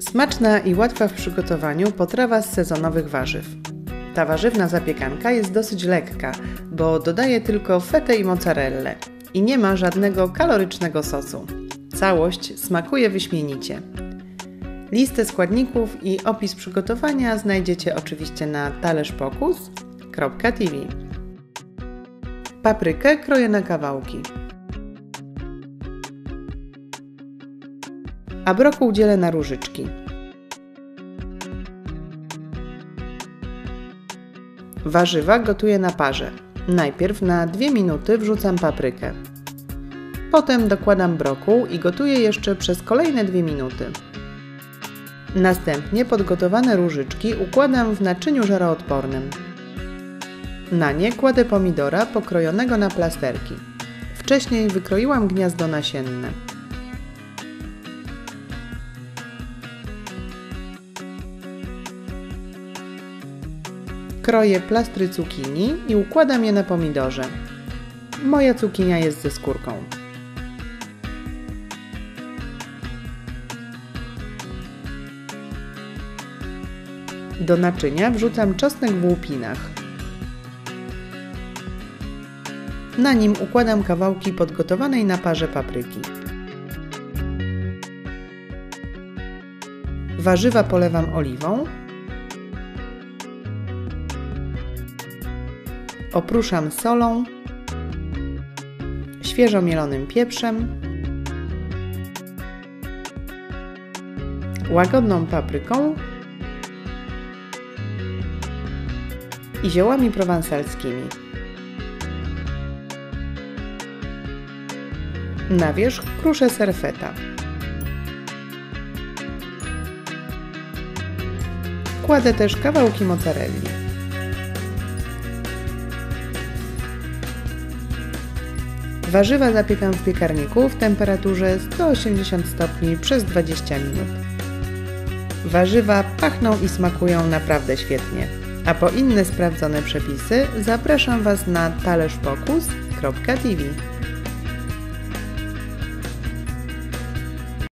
Smaczna i łatwa w przygotowaniu potrawa z sezonowych warzyw. Ta warzywna zapiekanka jest dosyć lekka, bo dodaje tylko fetę i mozzarellę i nie ma żadnego kalorycznego sosu. Całość smakuje wyśmienicie. Listę składników i opis przygotowania znajdziecie oczywiście na talerzopokus.tv. Paprykę kroję na kawałki. A brokuł dzielę na różyczki. Warzywa gotuję na parze. Najpierw na 2 minuty wrzucam paprykę. Potem dokładam brokuł i gotuję jeszcze przez kolejne 2 minuty. Następnie podgotowane różyczki układam w naczyniu żaroodpornym. Na nie kładę pomidora pokrojonego na plasterki. Wcześniej wykroiłam gniazdo nasienne. Kroję plastry cukinii i układam je na pomidorze. Moja cukinia jest ze skórką. Do naczynia wrzucam czosnek w łupinach. Na nim układam kawałki podgotowanej na parze papryki. Warzywa polewam oliwą. Opruszam solą, świeżo mielonym pieprzem, łagodną papryką i ziołami prowansalskimi. Na wierzch kruszę serfeta. Kładę też kawałki mozzarelli. Warzywa zapiekam w piekarniku w temperaturze 180 stopni przez 20 minut. Warzywa pachną i smakują naprawdę świetnie. A po inne sprawdzone przepisy zapraszam Was na talerzpokus.tv.